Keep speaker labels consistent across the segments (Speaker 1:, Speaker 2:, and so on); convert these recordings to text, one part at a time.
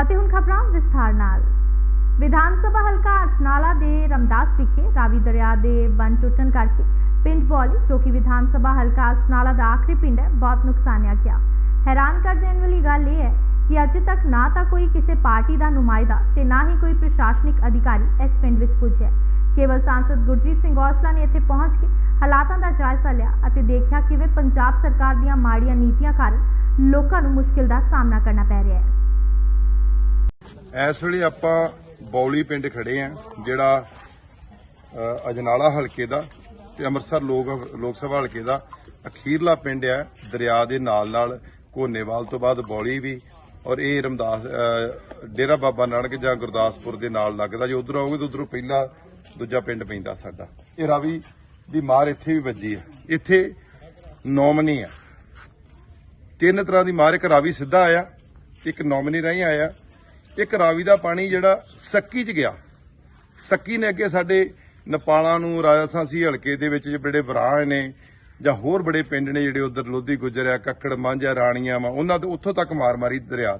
Speaker 1: ਅਤੇ ਹੁਣ ਖਬਰਾਂ ਵਿਸਥਾਰ ਨਾਲ। ਵਿਧਾਨ ਸਭਾ ਹਲਕਾ ਅਜਨਾਲਾ ਦੇ ਰਮਦਾਸ ਵਿਖੇ ਰਾਵੀ ਦਰਿਆ ਦੇ ਬੰਨ ਟੁੱਟਣ ਕਰਕੇ ਪਿੰਡ ਬੌਲੀ, ਜੋ ਕਿ ਵਿਧਾਨ ਸਭਾ ਹਲਕਾ ਅਜਨਾਲਾ ਦਾ ਆਖਰੀ ਪਿੰਡ ਹੈ, ਬਹੁਤ ਨੁਕਸਾਨਿਆ ਗਿਆ। ਹੈਰਾਨ ਕਰ ਦੇਣ ਵਾਲੀ ਗੱਲ ਇਹ ਹੈ ਕਿ ਅਜੇ ਤੱਕ ਨਾ ਤਾਂ ਕੋਈ ਕਿਸੇ ਪਾਰਟੀ ਦਾ ਨੁਮਾਇੰਦਾ ਤੇ ਨਾ ਹੀ ਕੋਈ ਪ੍ਰਸ਼ਾਸਨਿਕ ਅਧਿਕਾਰੀ ਇਸ ਪਿੰਡ ਵਿੱਚ ਪੁੱਜਿਆ। ਕੇਵਲ ਸਾਂਸਦ ਗੁਰਜੀਤ ਸਿੰਘ ਔਜਲਾ ਨੇ ਇੱਥੇ ਪਹੁੰਚ ਕੇ ਹਾਲਾਤਾਂ ਦਾ ਜਾਇਜ਼ਾ ਲਿਆ ਅਤੇ ਦੇਖਿਆ ਕਿਵੇਂ ਪੰਜਾਬ ਸਰਕਾਰ ਦੀਆਂ ਮਾੜੀਆਂ ਨੀਤੀਆਂ ਕਾਰਨ ਲੋਕਾਂ ਨੂੰ ਮੁਸ਼ਕਿਲ ਦਾ ਸਾਹਮਣਾ ਕਰਨਾ ਪੈ ਰਿਹਾ ਹੈ।
Speaker 2: ਇਸ ਵੇਲੇ ਆਪਾਂ ਬੌਲੀ ਪਿੰਡ ਖੜੇ ਆ, ਜਿਹੜਾ ਅਜਨਾਲਾ ਹਲਕੇ ਦਾ ਤੇ ਅੰਮ੍ਰਿਤਸਰ ਲੋਕ ਲੋਕ ਸਭਾ ਹਲਕੇ ਦਾ ਅਖੀਰਲਾ ਪਿੰਡ ਹੈ ਦਰਿਆ ਦੇ ਨਾਲ ਨਾਲ ਕੋਨੇਵਾਲ ਤੋਂ ਬਾਅਦ ਬੌਲੀ ਵੀ, ਔਰ ਇਹ ਰਮਦਾਸ ਡੇਰਾ ਬਾਬਾ ਨਾਨਕ ਜਾਂ ਗੁਰਦਾਸਪੁਰ ਦੇ ਨਾਲ ਲੱਗਦਾ, ਜੇ ਉਧਰ ਆਓਗੇ ਤਾਂ ਉਧਰੋਂ ਪਹਿਲਾ, ਦੂਜਾ ਪਿੰਡ ਪੈਂਦਾ ਸਾਡਾ। ਇਹ ਰਾਵੀ ਦੀ ਮਾਰ ਇੱਥੇ ਵੀ ਵੱਜੀ ਹੈ ਇੱਥੇ ਨੌਮਨੀ ਆ। ਤਿੰਨ ਤਰ੍ਹਾਂ ਦੀ ਮਾਰ, ਇੱਕ ਰਾਵੀ ਸਿੱਧਾ ਆਇਆ, ਇੱਕ ਨੌਮਨੀ ਰਾਹੀਂ ਆਇਆ ਇੱਕ ਰਾਵੀ ਦਾ ਪਾਣੀ ਜਿਹੜਾ ਸੱਕੀ 'ਚ ਗਿਆ। ਸੱਕੀ ਨੇ ਅੱਗੇ ਸਾਡੇ ਨੇਪਾਲਾਂ ਨੂੰ, ਰਾਜਸਥਾਨੀ ਹਲਕੇ ਦੇ ਵਿੱਚ ਜਿਹੜੇ ਬਰਾਹ ਨੇ, ਜਾਂ ਹੋਰ ਬੜੇ ਪਿੰਡ ਨੇ ਜਿਹੜੇ ਉਧਰ ਲੋਧੀ ਗੁਜਰ ਆ, ਕੱਕੜ, ਮਾਂਝਾ ਰਾਣੀਆਂ ਵਾ, ਉਹਨਾਂ ਤੋਂ ਉੱਥੋਂ ਤੱਕ ਮਾਰ ਮਾਰੀ ਦਰਿਆ।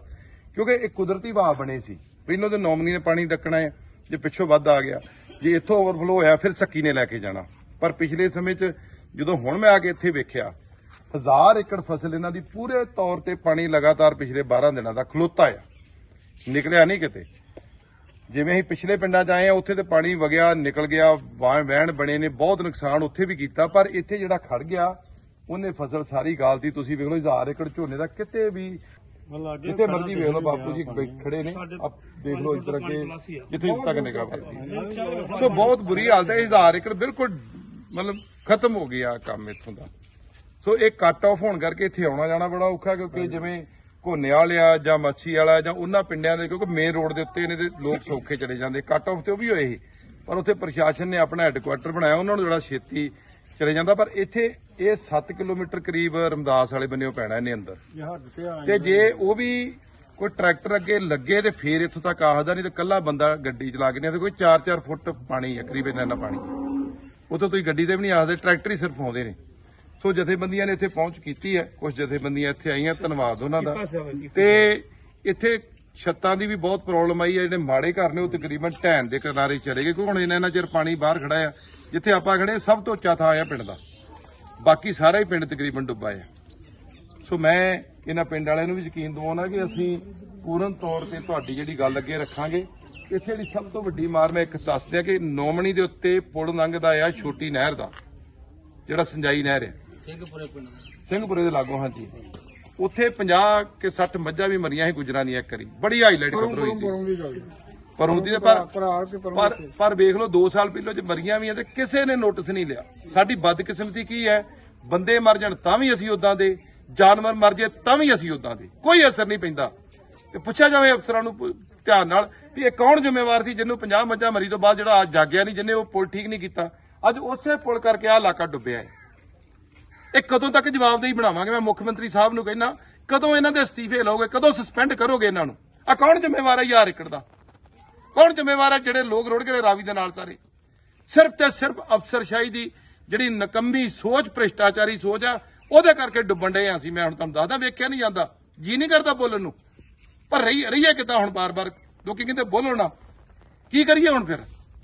Speaker 2: ਕਿਉਂਕਿ ਇਹ ਕੁਦਰਤੀ ਵਹਾਅ ਬਣੇ ਸੀ। ਪਹਿਲਾਂ ਤੇ ਨੌਮਨੀ ਨੇ ਪਾਣੀ ਡੱਕਣਾ ਹੈ, ਜੇ ਪਿੱਛੋਂ ਵੱਧ ਆ ਗਿਆ, ਜੇ ਇੱਥੋਂ ਓਵਰਫਲੋ ਹੋਇਆ, ਫਿਰ ਸੱਕੀ ਨੇ ਲੈ ਕੇ ਜਾਣਾ। ਪਰ ਪਿਛਲੇ ਸਮੇਂ 'ਚ ਜਦੋਂ ਹੁਣ ਮੈਂ ਆ ਕੇ ਇੱਥੇ ਵੇਖਿਆ, ਹਜ਼ਾਰ ਏਕੜ ਫਸਲ ਇਹਨਾਂ ਦੀ ਪੂਰੇ ਤੌਰ ਤੇ ਪਾਣੀ ਲਗਾਤਾਰ ਪਿਛਲੇ 12 ਦਿਨਾਂ ਦਾ ਖਲੋਤਾ ਆ। ਨਿਕਲਿਆ ਨਹੀਂ ਕਿਤੇ। ਜਿਵੇਂ ਅਸੀਂ ਪਿਛਲੇ ਪਿੰਡਾਂ 'ਚ ਆਏ ਆ ਉੱਥੇ ਤੇ ਪਾਣੀ ਵਗਿਆ ਨਿਕਲ ਗਿਆ ਵਾਹ- ਵਹਿਣ ਬਣੇ ਨੇ ਬਹੁਤ ਨੁਕਸਾਨ ਉੱਥੇ ਵੀ ਕੀਤਾ ਪਰ ਇੱਥੇ ਜਿਹੜਾ ਖੜ ਗਿਆ ਉਹਨੇ ਫਸਲ ਸਾਰੀ ਗਾਲਤੀ। ਤੁਸੀਂ ਵੇਖ ਲਓ ਹਜ਼ਾਰ ਏਕੜ ਝੋਨੇ ਦਾ ਕਿਤੇ ਵੀ ਜਿੱਥੇ ਮਰਜ਼ੀ ਵੇਖ ਲਓ ਬਾਪੂ ਜੀ ਖੜੇ ਨੇ। ਆਪ ਦੇਖ ਲਓ ਇੱਧਰ ਅੱਗੇ ਜਿੱਥੇ ਤੱਕ ਨਿਗਾਹ ਕਰਦੀ ਸੋ ਬਹੁਤ ਬੁਰੀ ਹਾਲਤ ਹੈ ਹਜ਼ਾਰ ਏਕੜ ਬਿਲਕੁਲ ਮਤਲਬ ਖਤਮ ਹੋ ਗਿਆ ਕੰਮ ਇੱਥੋਂ ਦਾ। ਸੋ ਇਹ ਕੱਟ ਆਫ ਹੋਣ ਕਰਕੇ ਇੱਥੇ ਆਉਣਾ ਜਾਣਾ ਬੜਾ ਔਖਾ ਕਿਉਂਕਿ ਜਿਵੇਂ ਘੋਨੇ ਵਾਲਿਆ ਜਾਂ ਮੱਛੀ ਵਾਲਾ ਜਾਂ ਉਹਨਾਂ ਪਿੰਡਾਂ ਦੇ ਕਿਉਂਕਿ ਮੇਨ ਰੋਡ ਦੇ ਉੱਤੇ ਨੇ ਤੇ ਲੋਕ ਸੌਖੇ ਚਲੇ ਜਾਂਦੇ। ਕੱਟ ਆਫ ਤੇ ਉਹ ਵੀ ਹੋਏ ਸੀ। ਪਰ ਉੱਥੇ ਪ੍ਰਸ਼ਾਸਨ ਨੇ ਆਪਣਾ ਹੈੱਡਕੁਆਟਰ ਬਣਾਇਆ ਉਹਨਾਂ ਨੂੰ ਜਿਹੜਾ ਛੇਤੀ ਚਲੇ ਜਾਂਦਾ। ਪਰ ਇੱਥੇ ਇਹ 7 ਕਿਲੋਮੀਟਰ ਕਰੀਬ ਰਮਦਾਸ ਵਾਲੇ ਬੰਨਿਓ ਪੈਣਾ ਇਹਨੇ ਅੰਦਰ। ਤੇ ਜੇ ਉਹ ਵੀ ਕੋਈ ਟਰੈਕਟਰ ਅੱਗੇ ਲੱਗੇ ਤੇ ਫੇਰ ਇੱਥੋਂ ਤੱਕ ਆਹਦਾ ਨਹੀਂ ਤੇ ਕੱਲਾ ਬੰਦਾ ਗੱਡੀ ਚਲਾ ਕੇ ਨਹੀਂ ਤੇ ਕੋਈ 4-4 ਫੁੱਟ ਪਾਣੀ ਹੈ ਕਰੀਬ ਇੰਨਾ ਪਾਣੀ। ਉਤੋਂ ਤੁਸੀਂ ਗੱਡੀ ਤੇ ਵੀ ਨਹੀਂ ਆਖਦੇ ਟਰੈਕਟਰ ਹੀ ਸਿਰਫ ਆਉਂਦੇ ਨੇ। ਸੋ ਜਥੇਬੰਦੀਆਂ ਨੇ ਇੱਥੇ ਪਹੁੰਚ ਕੀਤੀ ਹੈ। ਕੁਝ ਜਥੇਬੰਦੀਆਂ ਇੱਥੇ ਆਈਆਂ ਧੰਨਵਾਦ ਉਹਨਾਂ ਦਾ। ਤੇ ਇੱਥੇ ਛੱਤਾਂ ਦੀ ਵੀ ਬਹੁਤ ਪ੍ਰੋਬਲਮ ਆਈ ਹੈ ਜਿਹੜੇ ਮਾੜੇ ਘਰ ਨੇ ਉਹ ਤਕਰੀਬਨ ਢਹਿਣ ਦੇ ਕਿਨਾਰੇ ਚਲੇ ਗਏ ਕਿਉਂਕਿ ਹੁਣ ਇਹਨਾਂ ਚਿਰ ਪਾਣੀ ਬਾਹਰ ਖੜਾ ਆ ਜਿੱਥੇ ਆਪਾਂ ਖੜੇ ਸਭ ਤੋਂ ਉੱਚਾ ਥਾਂ ਆ ਪਿੰਡ ਦਾ। ਬਾਕੀ ਸਾਰਾ ਹੀ ਪਿੰਡ ਤਕਰੀਬਨ ਡੁੱਬਾ ਆ। ਸੋ ਮੈਂ ਇਹਨਾਂ ਪਿੰਡ ਵਾਲਿਆਂ ਨੂੰ ਵੀ ਯਕੀਨ ਦਿਵਾਉਣਾ ਕਿ ਅਸੀਂ ਪੂਰਨ ਤੌਰ ਤੇ ਤੁਹਾਡੀ ਜਿਹੜੀ ਗੱਲ ਅੱਗੇ ਰੱਖਾਂਗੇ। ਇੱਥੇ ਜਿਹੜੀ ਸਭ ਤੋਂ ਵੱਡੀ ਮਾਰ ਮੈਂ ਇੱਕ ਦੱਸ ਦਿਆਂ ਕਿ ਨੋਮਣੀ ਦੇ ਉੱਤੇ ਪੁਲ ਲੰਘਦਾ ਆ ਛੋਟੀ ਨਹਿਰ ਦਾ ਜਿਹੜਾ ਸਿੰਜਾਈ ਨਹਿਰ ਹੈ
Speaker 3: ਸਿੰਘਪੁਰੇ ਪਿੰਡ ਦਾ।
Speaker 2: ਸਿੰਘਪੁਰੇ ਦੇ ਲਾਗੋਂ ਹਾਂਜੀ। ਉੱਥੇ 50 ਕੇ 60 ਮੱਝਾਂ ਵੀ ਮਰੀਆਂ ਸੀ ਗੁਜਰਾਂ ਦੀ ਇੱਕ ਵਾਰੀ। ਬੜੀ ਹਾਈਲਾਈਟ ਖਬਰ ਹੋਈ ਸੀ। ਪਰ ਹੁੰਦੀ ਪਰ ਪਰ ਪਰ ਵੇਖ ਲਓ 2 ਸਾਲ ਪਹਿਲਾਂ ਜੇ ਮਰੀਆਂ ਵੀ ਆ ਤੇ ਕਿਸੇ ਨੇ ਨੋਟਿਸ ਨਹੀਂ ਲਿਆ। ਸਾਡੀ ਬਦਕਿਸਮਤੀ ਕੀ ਹੈ? ਬੰਦੇ ਮਰ ਜਾਣ ਤਾਂ ਵੀ ਅਸੀਂ ਉਦਾਂ ਦੇ ਜਾਨਵਰ ਮਰ ਜੇ ਤਾਂ ਵੀ ਅਸੀਂ ਉਦਾਂ ਦੇ। ਕੋਈ ਅਸਰ ਨਹੀਂ ਪੈਂਦਾ। ਤੇ ਪੁੱਛਿਆ ਜਾਵੇ ਅਫਸਰਾਂ ਨੂੰ ਧਿਆਨ ਨਾਲ ਵੀ ਇਹ ਕੌਣ ਜ਼ਿੰਮੇਵਾਰ ਸੀ ਜਿਹਨੂੰ 50 ਮੱਝਾਂ ਮਰੀ ਤੋਂ ਬਾਅਦ ਜਿਹੜਾ ਅੱਜ ਜਾਗਿਆ ਨਹੀਂ ਜਿਹਨੇ ਉਹ ਪੁਲ ਠੀਕ ਨਹੀਂ ਕੀਤਾ। ਅੱਜ ਉਸੇ ਪੁਲ ਕਰਕੇ ਆ ਇਲਾਕਾ ਡੁੱਬਿਆ ਹੈ। ਇਹ ਕਦੋਂ ਤੱਕ ਜਵਾਬਦੇਹੀ ਬਣਾਵਾਂਗੇ? ਮੈਂ ਮੁੱਖ ਮੰਤਰੀ ਸਾਹਿਬ ਨੂੰ ਕਹਿੰਦਾ, ਕਦੋਂ ਇਹਨਾਂ ਦੇ ਅਸਤੀਫੇ ਲਓਗੇ? ਕਦੋਂ ਸਸਪੈਂਡ ਕਰੋਗੇ ਇਹਨਾਂ ਨੂੰ? ਆ ਕੌਣ ਜ਼ਿੰਮੇਵਾਰ ਹੈ ਯਾਰ ਏਕੜ ਦਾ? ਕੌਣ ਜ਼ਿੰਮੇਵਾਰ ਹੈ ਜਿਹੜੇ ਲੋਕ ਰੋੜ ਗਏ ਰਾਵੀ ਦੇ ਨਾਲ ਸਾਰੇ? ਸਿਰਫ ਤੇ ਸਿਰਫ ਅਫਸਰਸ਼ਾਹੀ ਦੀ ਜਿਹੜੀ ਨਕੰਮੀ ਸੋਚ, ਭ੍ਰਿਸ਼ਟਾਚਾਰੀ ਸੋਚ ਆ, ਉਹਦੇ ਕਰਕੇ ਡੁੱਬਣ ਡਏ ਆ ਅਸੀਂ। ਮੈਂ ਹੁਣ ਤੁਹਾਨੂੰ ਦੱਸਦਾ, ਵੇਖਿਆ ਨਹੀਂ ਜਾਂਦਾ। ਜੀ ਨਹੀਂ ਕਰਦਾ ਬੋਲਣ ਨੂੰ। ਪਰ ਰਹੀ ਰਹੀਏ ਕਿਤਾ ਹੁਣ ਬਾਰ-ਬਾਰ? ਲੋਕੀ ਕਹਿੰਦੇ, ਬੋਲੋ ਨਾ। ਕੀ ਕਰੀਏ ਹੁਣ ਫਿਰ?